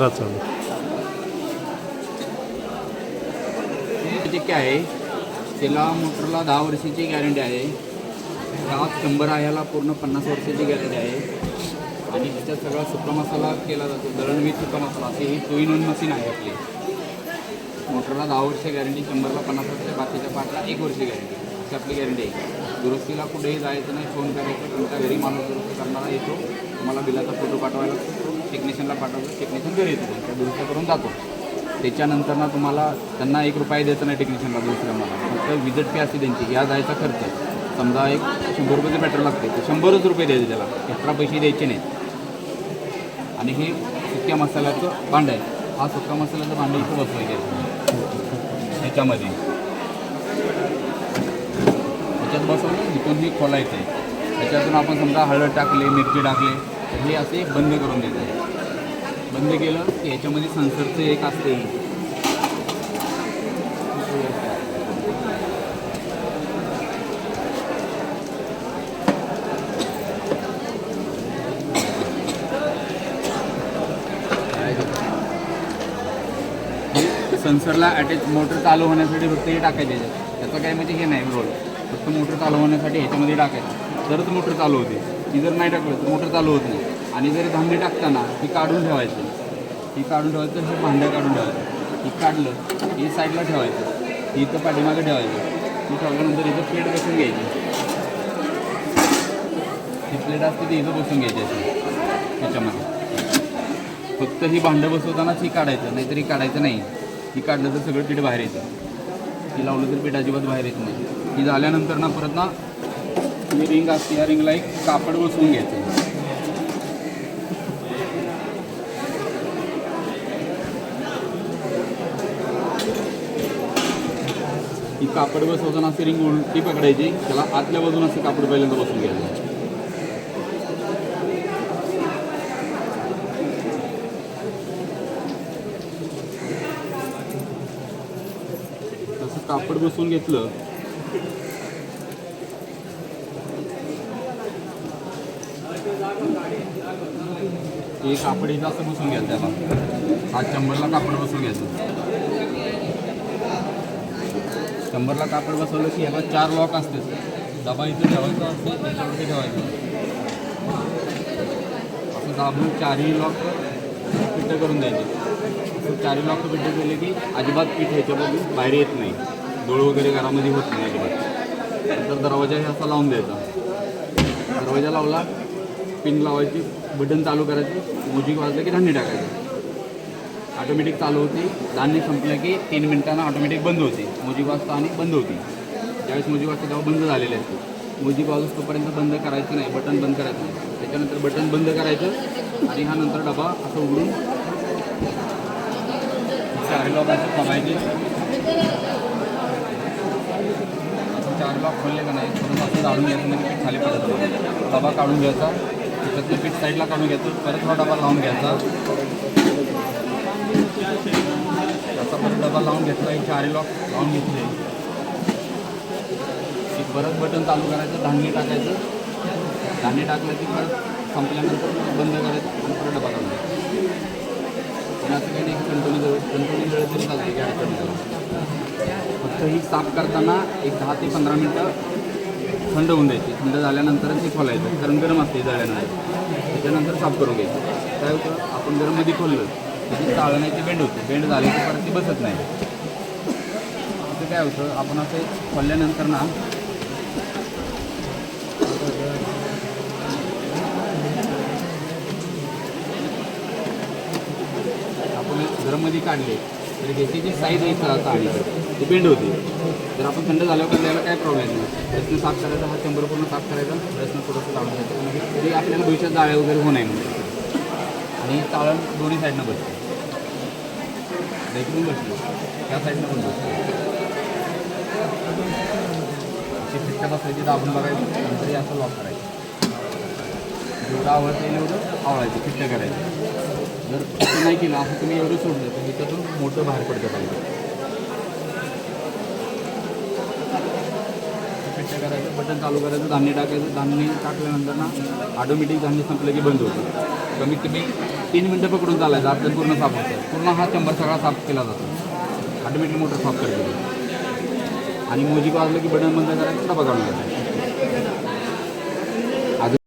करा चालू. जे काय आहे. त्याला मोटरला दहा वर्षाची गॅरंटी आहे. दहा शंभर आहे पूर्ण पन्नास वर्षाची गॅरंटी आहे. आणि त्याच्यात सगळा सुका मसाला केला जातो. दळणवीर सुका मसाला असे ही टू इन वन मशीन आहे आपली. मोटरला दहा वर्ष गॅरंटी शंभरला पन्नास वर्ष बाकीच्या पाठला एक वर्ष गॅरंटी अशी आपली गॅरंटी आहे. दुरुस्तीला कुठेही जायचं नाही फोन करायचं तुमच्या घरी माणूस दुरुस्त करणारा येतो. तुम्हाला बिलाचा फोटो पाठवायला लागतो. टेक्निशियनला पाठवतो. टेक्निशियन घरी येतो. त्या दुरुस्त करून जातो. त्याच्यानंतर ना तुम्हाला त्यांना एक रुपया द्यायचं नाही टेक्निशियनला दुसऱ्या मला. फक्त विजिट फी असते त्यांची. या जायचा खर्च. समजा एक शंभर रुपयाचं पेट्रोल लागते तर शंभरच रुपये द्यायचे त्याला. एक्स्ट्रा पैसे द्यायचे नाहीत. आणि हे सुक्या मसाल्याचं भांड आहे. हा सुक्या मसाल्याचं भांड इथं बसवायचं आहे. ह्याच्यामध्ये. ह्याच्यात बसवलं इथून ही खोलायचं आहे. त्याच्यातून आपण समजा हळद टाकले मिरची टाकले हे असे बंद करून द्यायचं आहे बंद केलं की ह्याच्यामध्ये संसरचं एक असते. हे सेन्सरला अटॅच मोटर चालू होण्यासाठी फक्त हे टाकायचे त्याचं काय म्हणजे हे नाही रोल फक्त मोटर चालू होण्यासाठी ह्याच्यामध्ये टाकायचं तरच मोटर चालू होते. ती जर नाही टाकलं तर मोटर चालू होत नाही. आणि जर धान्य टाकताना ही काढून ठेवायचं. ही काढून ठेवायचं हे भांडं काढून ठेवायचं. ही काढलं ही साईडला ठेवायचं. ही इथं पाठीमागे ठेवायचं. ही ठेवल्यानंतर इथं प्लेट बसून घ्यायची. ही प्लेट असते ती इथं बसून घ्यायची अशी त्याच्यामध्ये. फक्त ही भांडं बसवतानाच ही काढायचं नाहीतर ही काढायचं नाही. ही काढलं तर सगळं पीठ बाहेर येतं. ही लावलं तर पीठ अजिबात बाहेर येत नाही. ही झाल्यानंतर ना परत ना ही रिंग असते या रिंगला एक कापड बसवून घ्यायचं. ही कापड बसवताना असे रिंग उलटी पकडायची. त्याला आतल्या बाजून असं कापड पहिल्यांदा बसून घ्यायचं. तसं कापड बसवून घेतलं. हे कापड इथं असं बसून घ्यायचं त्याला. हा शंभरला कापड बसून घ्यायचं. शंभरला कापड बसवलं की ह्याला चार लॉक असते डबा इथं ठेवायचा असतो त्याच्यावरती ठेवायचं. असं दाबून चारही लॉक पिठं करून द्यायचे. असं चारही लॉक पिठं केले की अजिबात पीठ ह्याच्यामधून बाहेर येत नाही. डोळ वगैरे घरामध्ये होत नाही अजिबात. नंतर दरवाजा हे असा लावून द्यायचा. दरवाजा लावला पिन लावायची बटन चालू करायची म्युझिक वाजलं की धान्य टाकायचं. ऑटोमॅटिक चालू होते. धान्य संपलं की तीन मिनिटांना ऑटोमॅटिक बंद होते. मोजी वाजता आणि बंद होती. ज्यावेळेस मोजी वाजता तेव्हा बंद झालेले असते मोजी वाजूस तोपर्यंत बंद करायचं नाही बटन बंद करायचं नाही. त्याच्यानंतर बटन बंद करायचं आणि हा नंतर डबा असं उघडून चार लॉक असं थांबायचे. असं चार लॉक खोलले का नाही? परत असं काढून घ्यायचं म्हणजे पीठ खाली पडत डबा काढून घ्यायचा. त्याच्यातलं पीठ साईडला काढून घ्यायचं. परत हा डबा लावून घ्यायचा त्याचा परत डबा लावून घेतला एक चारी लॉक लावून घेतले. एक बरंच बटन चालू करायचं धान्य टाकायचं. धान्य टाकलं की परत संपल्यानंतर बंद करायचं परत डबा लावून पण असं काही नाही कंट्रोल जवळ कंट्रोल वेळ तरी चालते की अडचण फक्त ही साफ करताना एक दहा ते पंधरा मिनटं थंड होऊन द्यायची. थंड झाल्यानंतरच ते खोलायचं. कारण गरम असते जळल्यानंतर त्याच्यानंतर साफ करून घ्यायचं. काय होतं? आपण गरममध्ये खोललं. त्याची ते बेंड होते. बेंड झाली की परत ती बसत नाही. असं काय होतं आपण असं खोलल्यानंतर ना आपण घरमध्ये काढले तर ह्याची जी साईज आहे काढली ती बेंड होती. जर आपण थंड झाल्यावर काढल्याला काय प्रॉब्लेम नाही प्रश्न साफ करायचा हा शंभर पूर्ण साफ करायचा प्रश्न थोडंसं लावून घ्यायचं. म्हणजे तरी आपल्याला भविष्यात जाळ्या वगैरे होऊ नये म्हणजे आणि चाळण दोन्ही साईडनं बसते. इकडून बसली त्या साईडनं पण बसते अशी फिट्ट बसायची दाबून बघायची नंतर असं लॉक करायचं. जेवढं आवडतं येईल एवढं आवडायचं फिट्ट करायचं. जर असं नाही केलं असं तुम्ही एवढं सोडलं तर ह्याच्यातून मोठं बाहेर पडतं पाहिजे फिट्ट करायचं बटन चालू करायचं धान्य टाकायचं. धान्य टाकल्यानंतर ना ऑटोमॅटिक धान्य संपलं की बंद होतं. कमीत कमी तीन मिनटं पकडून चालायचं. आपलं पूर्ण साफ होतं. पूर्ण हा चंबर सगळा साफ केला जातो. ऑटोमॅटिक मोटर साफ करते आणि म्युझिक वाजलं की बटन बंद करायचं बघावं लागतं